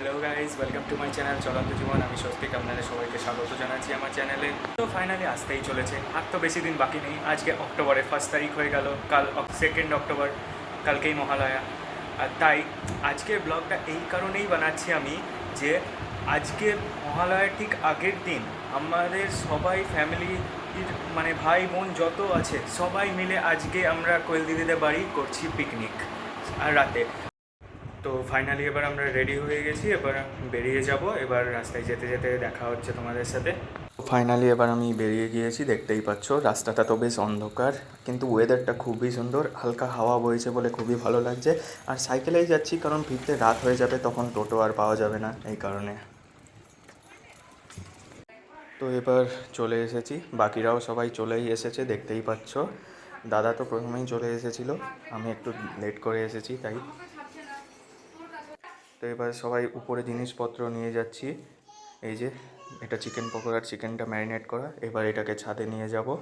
Hello guys welcome to my channel চলন্ত জীবন। আমি স্বস্তিক, আপনাদের সবাইকে স্বাগত জানাচ্ছি আমার চ্যানেলে তো ফাইনালি আসতেই চলেছে। আর তো বেশি দিন বাকি নেই। আজকে অক্টোবরের ফার্স্ট তারিখ হয়ে গেল। কাল সেকেন্ড অক্টোবর। কালকেই মহালয়া। আর তাই আজকের ব্লগটা এই কারণেই বানাচ্ছি আমি যে আজকে মহালয়ার ঠিক আগের দিন আমাদের সবাই ফ্যামিলি মানে ভাই বোন যত আছে, সবাই মিলে আজকে আমরা কোয়েল দিদিদের বাড়ি করছি পিকনিক আর রাতে। তো ফাইনালি এবার আমরা রেডি হয়ে গেছি, এবার বেরিয়ে যাব। এবার রাস্তায় যেতে যেতে দেখা হচ্ছে তোমাদের সাথে। ফাইনালি এবার আমি বেরিয়ে গিয়েছি, দেখতেই পাচ্ছ, রাস্তাটা তো বেশ অন্ধকার, কিন্তু ওয়েদারটা খুবই সুন্দর, হালকা হাওয়া বইছে বলে খুবই ভালো লাগছে। আর সাইকেলেই যাচ্ছি কারণ ফিরতে রাত হয়ে যাবে, তখন টোটো আর পাওয়া যাবে না এই কারণে। তো এবার চলে এসেছি, বাকিরাও সবাই চলেই এসেছে, দেখতেই পাচ্ছ। দাদা তো প্রথমেই চলে এসেছিল, আমি একটু লেট করে এসেছি, তাই তো এবার সবাই উপরে জিনিসপত্র নিয়ে যাচ্ছি। এই যে, এটা চিকেন পকোড়ার চিকেনটা ম্যারিনেট করা। এবার এটাকে ছাদে নিয়ে যাব।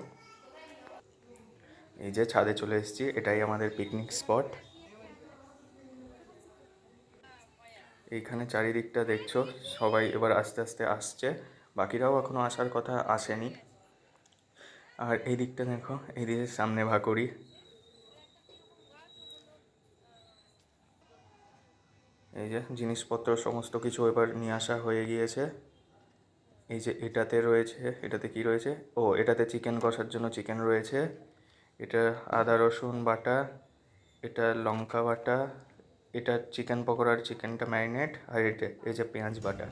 এই যে, ছাদে চলে এসেছি। এটাই আমাদের পিকনিক স্পট এইখানে চারিদিকটা দেখছ, সবাই এবার আস্তে আস্তে আসছে। বাকিরাও এখনও আসার কথা আসেনি। আর এই দিকটা দেখো, এই দিকের সামনে ভাকরি। এই যে জিনিসপত্র, সমস্ত কিছু এবার নিয়ে আসা হয়ে গিয়েছে। এই যে এটাতে রয়েছে, এটাতে কি রয়েছে? ও, এটাতে চিকেন কষার জন্য চিকেন রয়েছে। এটা আদা, রসুন বাটা, এটা লঙ্কা বাটা, এটা চিকেন পকোড়ার চিকেনটা ম্যারিনেট, আর এটা, এই যে পেঁয়াজ বাটা।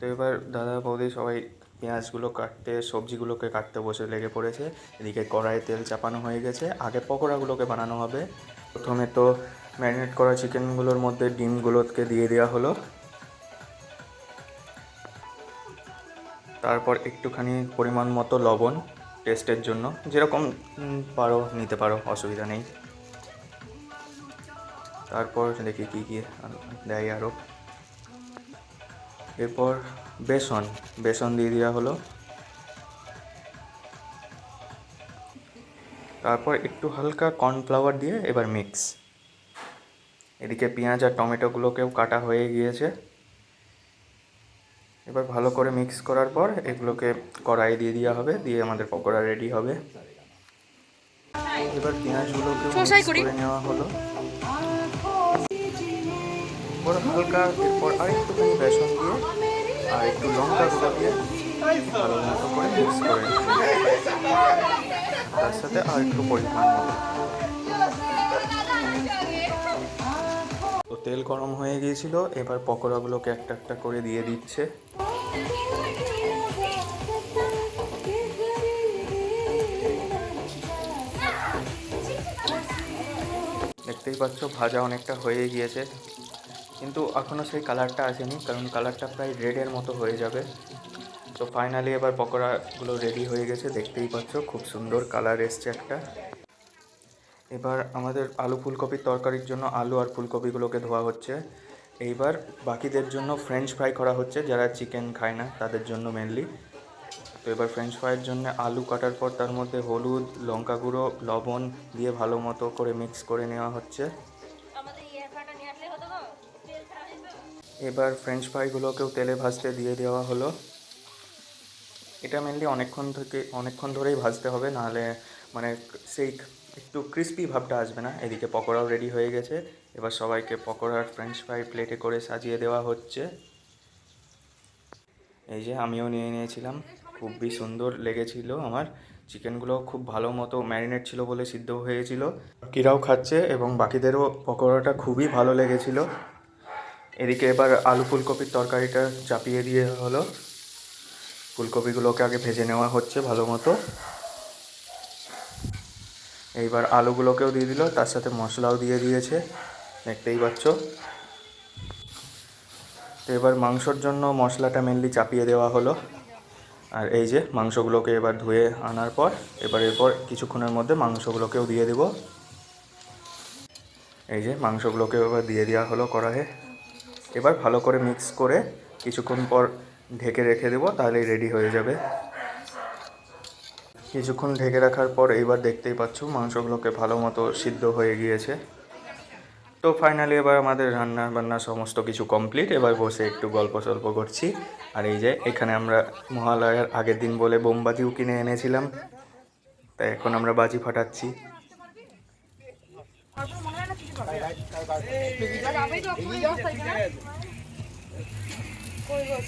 তো এবার দাদা বৌদি সবাই পেঁয়াজগুলো কাটতে, সবজিগুলোকে কাটতে বসে লেগে পড়েছে। এদিকে কড়াইয়ে তেল চাপানো হয়ে গেছে। আগে পকোড়াগুলোকে বানানো হবে। প্রথমে তো ম্যারিনেট করা চিকেনগুলোর মধ্যে ডিমগুলোকে দিয়ে দেওয়া হলো। তারপর একটুখানি পরিমাণ মতো লবণ টেস্টের জন্য। যেরকম পারো, নিতে পারো, অসুবিধা নেই। তারপর দেখি কী কী দেয় আরও এরপর বেসন বেসন দিয়ে দেওয়া হলো। তারপর একটু হালকা কর্নফ্লাওয়ার দিয়ে এবার মিক্স। এদিকে পেঁয়াজ আর টমেটোগুলোকেও কাটা হয়ে গিয়েছে এবার ভালো করে মিক্স করার পর এগুলোকে কড়াই দিয়ে দেওয়া হবে দিয়ে আমাদের পকোড়া রেডি হবে এবার পেঁয়াজগুলোকে করি। নেওয়া হলো এরপর হালকা এরপর আর একটুখানি বেসন দিয়ে আর একটু লঙ্কা গুঁড়ো দিয়ে ভালো মতো করে মিক্স করে। তার সাথে আর একটু পরিমাণ মতো তেল গরম হয়ে গিয়েছিল, এবার পকোড়াগুলোকে একটা একটা করে দিয়ে দিচ্ছে। দেখতেই পাচ্ছ, ভাজা অনেকটা হয়ে গিয়েছে। কিন্তু এখনও সেই কালারটা আসেনি, কারণ কালারটা প্রায় রেডের মতো হয়ে যাবে। তো ফাইনালি এবার পকোড়াগুলো রেডি হয়ে গেছে, দেখতেই পাচ্ছ, খুব সুন্দর কালার এসছে একটা। এবার আমাদের আলু ফুলকপির তরকারির জন্য আলু আর ফুলকপিগুলোকে ধোয়া হচ্ছে। এইবার বাকিদের জন্য ফ্রেঞ্চ ফ্রাই করা হচ্ছে যারা চিকেন খায় না তাদের জন্য মেনলি তো এবার ফ্রেঞ্চ ফ্রাইয়ের জন্য আলু কাটার পর তার মধ্যে হলুদ লঙ্কা গুঁড়ো লবণ দিয়ে ভালো মতো করে মিক্স করে নেওয়া হচ্ছে। এবার ফ্রেঞ্চ ফ্রাইগুলোকেও তেলে ভাজতে দিয়ে দেওয়া হলো। এটা মেনলি অনেকক্ষণ থেকে অনেকক্ষণ ধরেই ভাজতে হবে নাহলে মানে সেই একটু ক্রিস্পি ভাবটা আসবে না? এদিকে পকোড়াও রেডি হয়ে গেছে। এবার সবাইকে পকোড়ার ফ্রেঞ্চ ফ্রাই প্লেটে করে সাজিয়ে দেওয়া হচ্ছে। এই যে আমিও নিয়ে নিয়েছিলাম। খুবই সুন্দর লেগেছিল আমার। চিকেনগুলো খুব ভালো মতো ম্যারিনেট ছিল বলে সিদ্ধ হয়েছিল। কিরাও খাচ্ছে এবং বাকিদেরও পকোড়াটা খুবই ভালো লেগেছিল। এদিকে এবার আলু ফুলকপির তরকারিটা চাপিয়ে দিয়ে হলো। ফুলকপিগুলোকে আগে ভেজে নেওয়া হচ্ছে ভালো মতো। এইবার আলুগুলোকেও দিয়ে দিল, তার সাথে মশলাও দিয়ে দিয়েছে, দেখতেই পাচ্ছ। তো এবার মাংসর জন্য মশলাটা মেনলি চাপিয়ে দেওয়া হলো। আর এই যে মাংসগুলোকে এবার ধুয়ে আনার পর, এবার এরপর কিছুক্ষণের মধ্যে মাংসগুলোকেও দিয়ে দেব। এই যে মাংসগুলোকে এবার দিয়ে দেওয়া হলো কড়াইয়ে। এবার ভালো করে মিক্স করে কিছুক্ষণ পর ঢেকে রেখে দেবো, তাহলেই রেডি হয়ে যাবে। কিছুক্ষণ ঢেকে রাখার পর এইবার দেখতেই পাচ্ছ মাংসগুলোকে ভালো মতো সিদ্ধ হয়ে গিয়েছে। তো ফাইনালি এবার আমাদের রান্না বান্না সমস্ত কিছু কমপ্লিট এবার বসে একটু গল্প সল্প করছি। আর এই যে এখানে আমরা মহালয়ার আগের দিন বলে বোমবাতিও কিনে এনেছিলাম। তাই এখন আমরা বাজি ফাটাচ্ছি।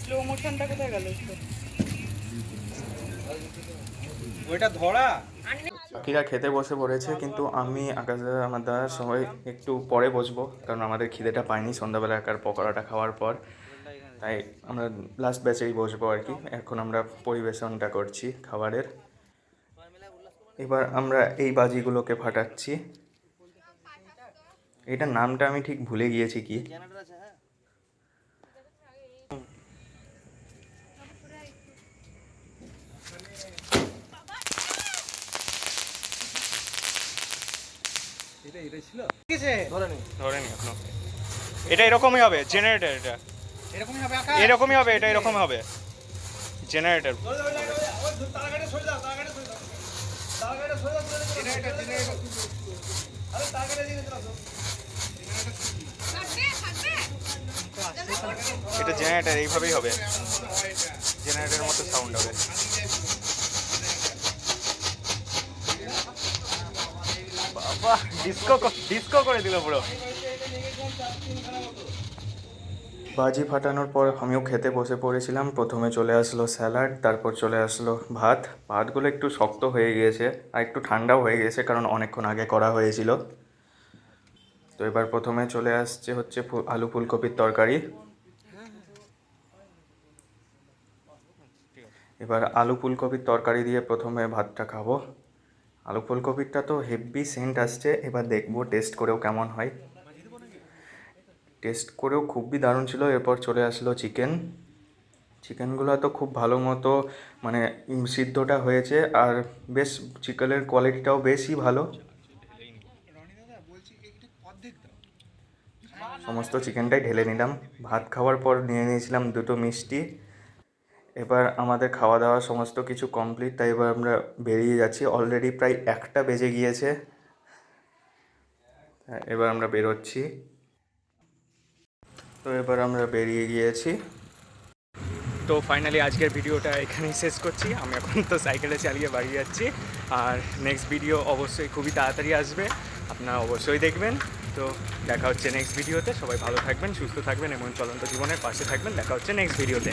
স্লো কোথায় গেল? ওইটা ধরা? খেতে বসে পড়েছে, কিন্তু আমি আকাশ দাদা আমার দাদার সবাই একটু পরে বসবো, কারণ আমাদের খিদেটা পাইনি সন্ধ্যাবেলা একার পকোড়াটা খাওয়ার পর। তাই আমরা লাস্ট ব্যাচেই বসবো আর কি। এখন আমরা পরিবেশনটা করছি খাবারের। এবার আমরা এই বাজিগুলোকে ফাটাচ্ছি। এটার নামটা আমি ঠিক ভুলে গিয়েছি কি? এটা এটা ছিল। ঠিক আছে? ধরে নে ধরেনি এখনও এটা এরকমই হবে জেনারেটর এটা। এরকমই হবে আকাশ? এরকমই হবে এটা এরকম হবে। জেনারেটর এটা জেনারেটর এইভাবেই হবে। জেনারেটরের মতো সাউন্ড হবে। পুরো বাজি ফাটানোর পর আমিও খেতে বসে পড়েছিলাম। প্রথমে চলে আসলো স্যালাড, তারপর চলে আসলো ভাত। ভাতগুলো একটু শক্ত হয়ে গিয়েছে আর একটু ঠান্ডাও হয়ে গেছে কারণ অনেকক্ষণ আগে করা হয়েছিল। তো এবার প্রথমে চলে আসছে হচ্ছে আলু ফুলকপির তরকারি। এবার আলু ফুলকপির তরকারি দিয়ে প্রথমে ভাতটা খাব। আলু ফুলকপিরটা তো হেভি সেন্ট আসছে, এবার দেখব টেস্ট করেও কেমন হয়। টেস্ট করেও খুবই দারুণ ছিল, এরপর চলে আসলো চিকেন চিকেনগুলো তো খুব ভালো মতো মানে সিদ্ধটা হয়েছে, আর বেশ চিকেনের কোয়ালিটিটাও বেশই ভালো। সমস্ত চিকেনটাই ঢেলে নিলাম। ভাত খাওয়ার পর নিয়ে নিয়েছিলাম দুটো মিষ্টি। এবার আমাদের খাওয়া দাওয়া সমস্ত কিছু কমপ্লিট তাই এবার আমরা বেরিয়ে যাচ্ছি। অলরেডি প্রায় একটা বেজে গিয়েছে। এবার আমরা বেরোচ্ছি। তো এবার আমরা বেরিয়ে গিয়েছি। তো ফাইনালি আজকের ভিডিওটা এখানেই শেষ করছি। আমি এখন তো সাইকেলে চালিয়ে বাড়ি যাচ্ছি। আর নেক্সট ভিডিও অবশ্যই খুবই তাড়াতাড়ি আসবে। আপনারা অবশ্যই দেখবেন। তো দেখা হচ্ছে নেক্সট ভিডিওতে সবাই ভালো থাকবেন, সুস্থ থাকবেন এবং চলন্ত জীবনের পাশে থাকবেন। দেখা হচ্ছে নেক্সট ভিডিওতে